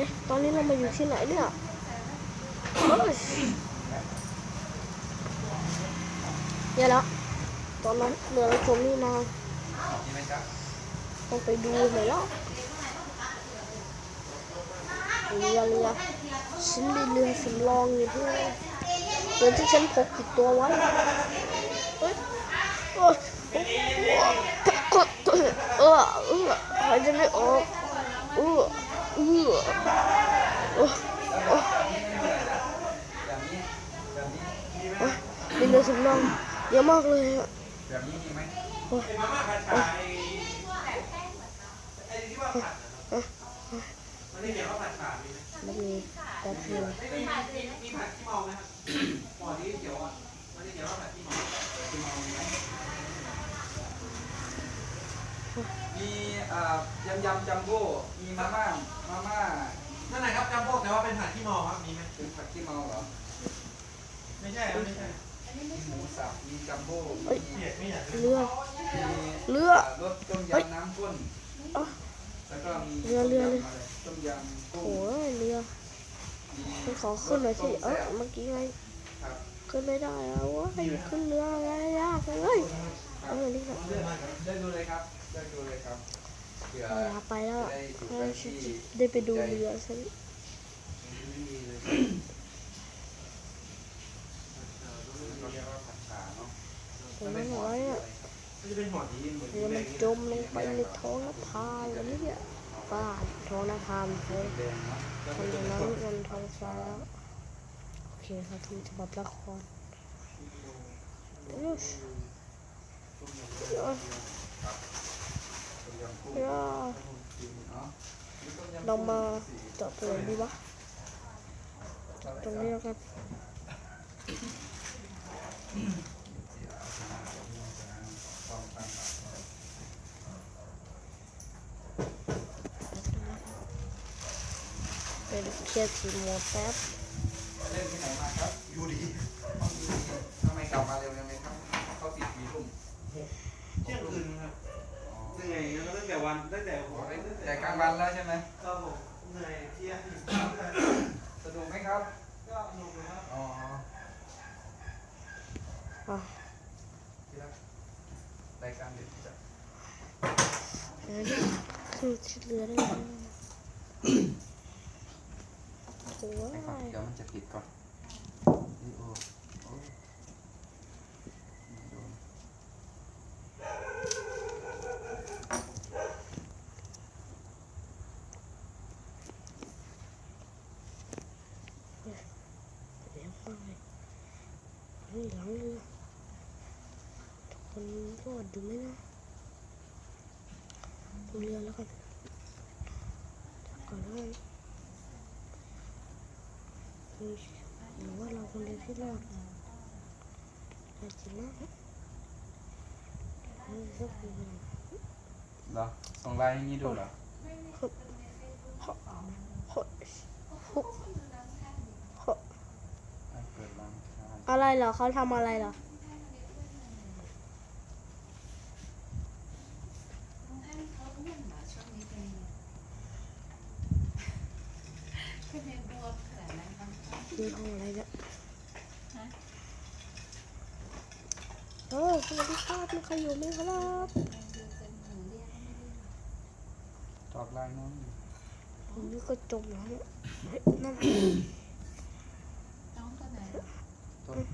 อ๊ะตอนนี้เรามาอยู่ที่ไหนเนี่ยเยเนี่ยแล้วตอนนั้นเรือเราจมนี่นานนี่ไหมครับต้องไปดูหน่อยแล้วเรือเรือฉันมีเรือสำรองอยู่ด้วยเรือที่ฉันพกติดตัวไว้เฮ้ยเอ้ยเออเออหายใจไม่ออกเออ เออเออเออแบบนี้แบบนี้เอ้ยมีเรือสำรองเยอะมากเลยอะแบบนี้มีไหมโอ้ยมาม่าผัดไอ้ไอ้ที่ว่าผัดมันเขียนว่าผัดชามีไหมมันมีแบบนี้ไม่มีมีมีผัดขี้เมาไหมครับหมอที่เขียวอะมันนี่เขียนว่าผัดขี้เมา ที่มองมีไหมมี อ่ายำยำจัมโบ้มีมาม่ามาม่านั่นไหนครับจำพวกแต่ว่าเป็นผัดขี้เมาครับมีไหมเป็นผัดขี้เมาเหรอไม่ใช่ครับไม่ใช่มีหมูสับมีจัมโบ้เอ้ยมีเกลียดไม่อยากเรือมีเรือรสต้มยำน้ำข้นอะแล้วก็มีเรือเรือเลยต้มยำกุ้งโอ้ยเรือมีฉันขอขึ้นหน่อยสิ เออเมื่อกี้ไง ครับขึ้นไม่ได้อะเว้ยขึ้นเรืออะไรยากเลยเออนี่แหละเลือกดูเลยครับเลือกดูเลยครับ เผื่าไปแล้วได้ไปดูเรือฉันไม่มีเลยเราเรียกว่าผัดฉาเนาะผมไม่ไหวอะมันจะเรือมันจมลงไปในท้องนภาแล้วเนี่ยบ้าท้องนภามันท้องแดงเนาะคนนั้นมันท้องฟ้าแล้วโอเคครับทุกฉบับละครเอ้ย กุ้งเอ้ยเนาะเรามาเจาะตัวไหนดีวะ ตรงนี้แล้วกันเป็นเคลียร์ทีมโมแป๊บเล่นที่ไหนมาครับยูดี ทำไมกลับมาเร็วจังเลยครับเขาปิดกี่ทุ่ม เที่ยงคืนครับเหนื่อย นะตั้งแต่วันตั้งแต่หัวแต่กลางวันแล้วใช่ไหมก็ผมเหนื่อยเที่ยงสนุกไหมครับ ก็ลงนะครับ อ๋ออะที่รักรายการเด็ดจะเดี๋ยวนี้คือชิดเรือได้ไหมโถ่ไปก่อนเดี๋ยวมันจะปิดก่อนนี่โอ้โอ้ไม่โดน เดี๋ยวไปนี่ หลังเรือทุกคนรอดดูไหมนะดูเรือแล้วกันจับก่อนเลยนี่หรือว่าเราคนเดียวที่รอดแต่จริงนะนี่สักคนเหรอส่งไลน์ให้นี่ดูเหรอหดหดหดหด ให้เปิดร้านค้า อะไรเหรอเขาทำอะไรเหรอมีห้องอะไรเนี่ยเออสวัสดีครับมีใครอยู่ไหมครับตอบไลน์น้องอยู่ผมนี่ก็จมแล้วเนี่ยเฮ้ยนั่นต้น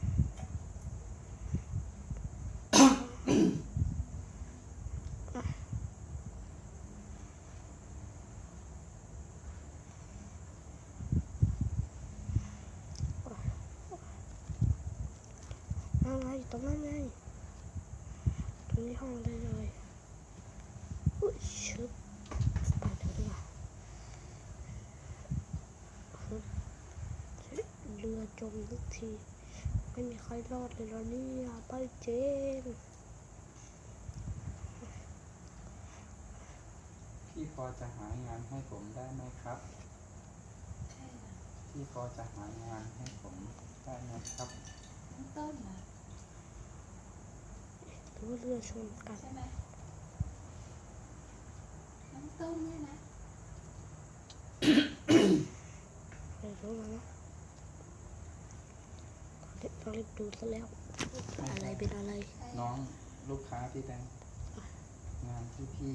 อะไรตรงนั้นไงตรงนี้ห้องอะไรเลยอุ้ยชึบไปเถอะดีกว่าฮึเรือจมทุกที ไม่มีใครรอดเลยเหรอเนี่ยไปเจนพี่พอจะหางานให้ผมได้ไหมครับพี่พอจะหางานให้ผมได้ไหมครับต้นนะ แต่เรื่องชนกันใช่ไหมน้ำต้มเนี่ยนะไปรู้มาเนาะต้อดูซะแล้ว อะไรเป็นอะไร น้องลูกค้าพี่แตงงานที่พี่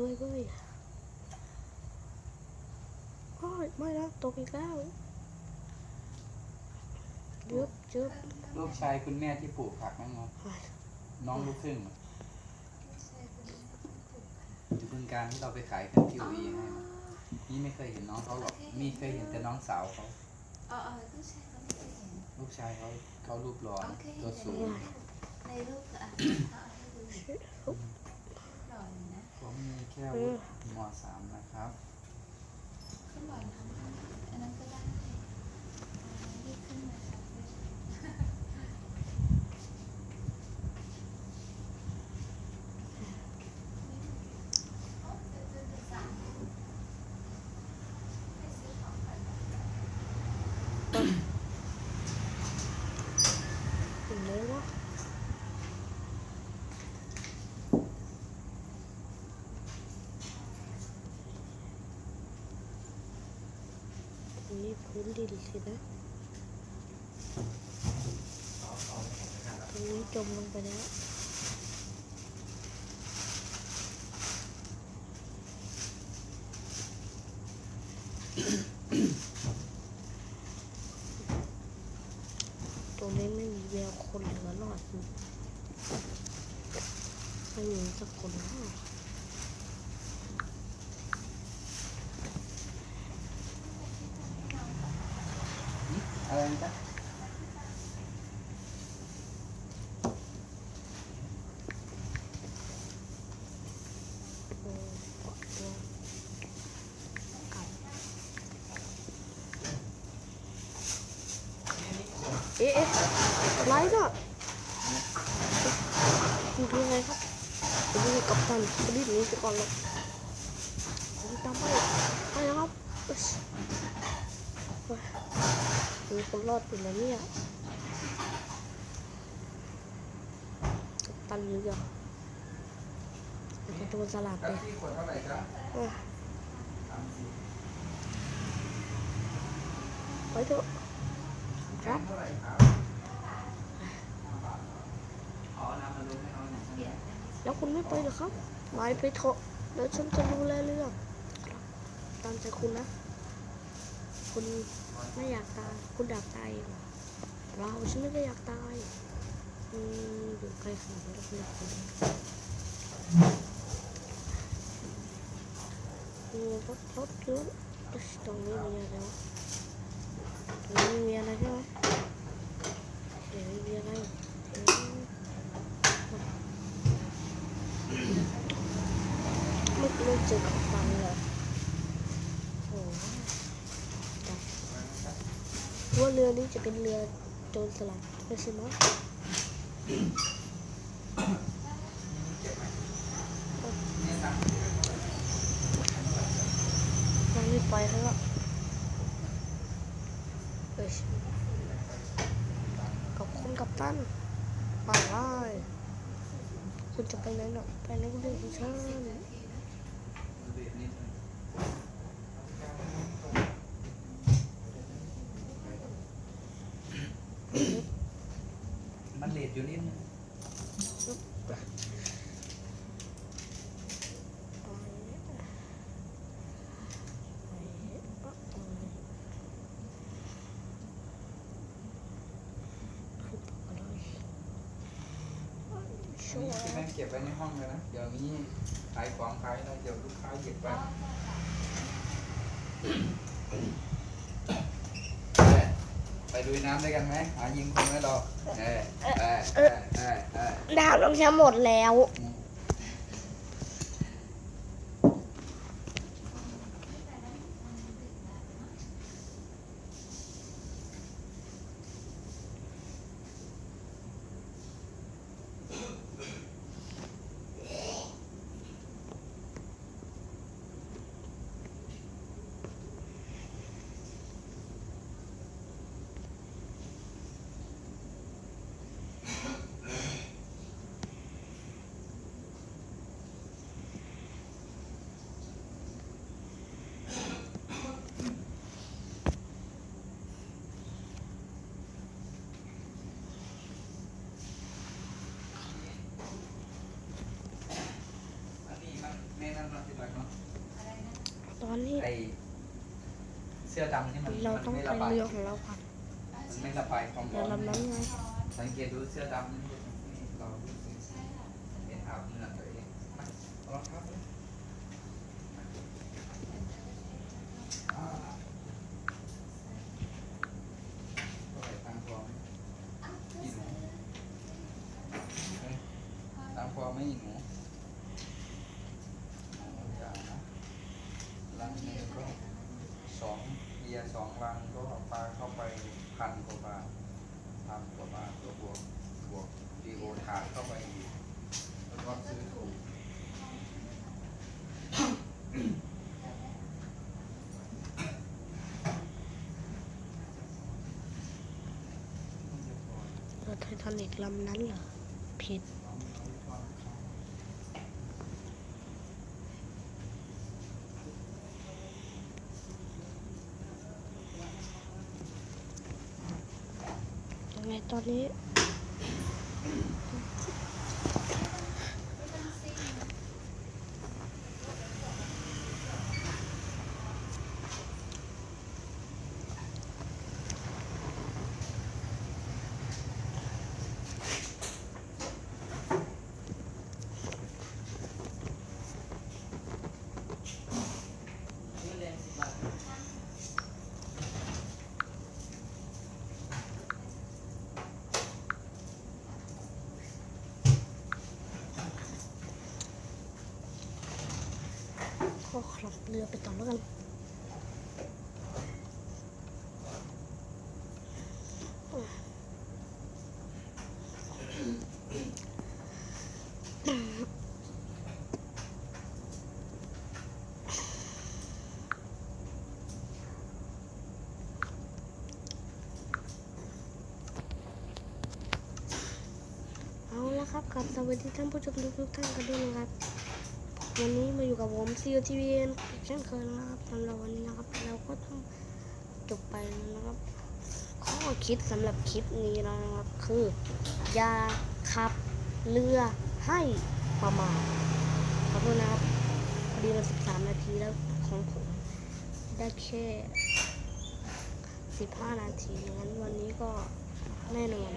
ด้วยเว้ยโอ้ยไม่นะตกอีกแล้วยึบยึบำลูกชายคุณแม่ที่ปลูกผักนั่นไงอ้ายน้องลูกครึ่งอะอยู่บึงการที่เราไปขายกันที่วีให้นะนี่ไม่เคยเห็นน้องเขาหรอกมีเคยเห็นแต่น้องสาวเขาอ๋ออ๋อลูกชายเขาไม่เคยเห็นลูกชายเขาเขารูปหล่ออ๋อนะเคยตัเห็วนสูงในรูปอะเอาให้ดูหล่ออยู่ นะผมมีแค่วุฒิมสามนะครับก็หล่อนะอันนั้นก็ได้รีบขึ้นมาค่ะไปซื้อของเห็นไหมวะอันนี้พื้น ดินสินะตรงนี้จมลงไปแล้วตรงนี้ไม่มีแววคนเหลือรอดไม่มีสักคน อะไรนะจ๊ะโอ้เกาะเอ๊ะเอ๊ะอะไรน่ะคุณคือไงครับผมอยู่กับตันรีบนีไปก่อนเลยผมตามไปไปนะครับอึ๊ชเฮ้ย มีคนรอดอยู่แล้วเนี่ยตันเรือจะโดนสลัดกะเลยทิขวดเท่าไหร่จ๊ะเออสามสิบไปเถอะครับแล้วคุณไม่ไปหรอครับไม่ไปเถอะ แล้วฉันจะดูแลเรื่อง ตามใจคุณนะ คุณไม่อยากตายคุณอยากตายเราฉันไม่ได้อยากตายอืมอยู่ใกล้ขนาดนี้แล้วคุณอยากตายมีรถรถเยอะเอ้ยตรงนี้มีอะไรวะตรงนี้มีอะไรใช่ไหมเดี๋ยวมีอะไรไม่ไม่เจอกับฟังเลยโอ้โหแต่ว่า เรือนี้จะเป็นเรือโจรสลัดไม่ใช่ไหมมันไม่ไปแล้วล่ะเอ้ยกับคุณกับตันไปเลยคุณจะไปไหนเนาะไปไหนก็เรื่องของฉัน เบียดนิดนึงมันเลดอยู่นิดนึง ชช่วนี่ยพี่แม่เก็บไว้ในห้องเลยนะ เดี๋ยวนี้ขายของขายอะไรเดี๋ยวลูกค้าเยิบไปไปดูน้ำด้วยกันไหมหายิงคนไม่รอเออเออเออเออดาวน้องแชมป์หมดแล้ว อันนี้มันแม่นั่นเนาะที่รักเนาะ ตอ นนี้ไอเสื้อดำที่มันเรามันต้องไม่ไประบายเรือของเราก่อนมันไม่ระบายความเรืร้ออนลำนั้นไงสังเกตดูเสื้อดำนี่เรารู้สึกเป็นอาบเหงื่อตัวเองมาเอาละครับอ่าเท่าไหร่ตังค์พอไหมอีหนูเอ้ยตังค์พอไหมอีหนูเอาอย่างนะลังหนึงก็สองเบียร์ สองลังก็ปลาเข้าไปพันกว่าบาทพันกว่าบาทตัวบวกบวกดีโอถาดเข้าไปอีกแล้วก็ซื้อถูก嗯เรือไททานิกลำนั้นเหรอผิด ยังไง ตอนนี้ ก็ ขับเรือไปต่อแล้วกันเอาละครับกับสวัสดีท่านผู้ชมทุกท่านกันด้วยนะครับ วันนี้ อยู่กับผมซีโอทีวีเช่นเคยนะครับสำหรับวันนี้นะครับ เราก็ต้องจบไปนะครับ ข้อคิดสำหรับคลิปนี้นะครับ คือ อย่าขับเรือให้ประมาทขอโทษนะครับพอดีมัน13 นาทีแล้วของผม ได้แค่ 15 นาทีงั้นวันนี้ก็แน่นอน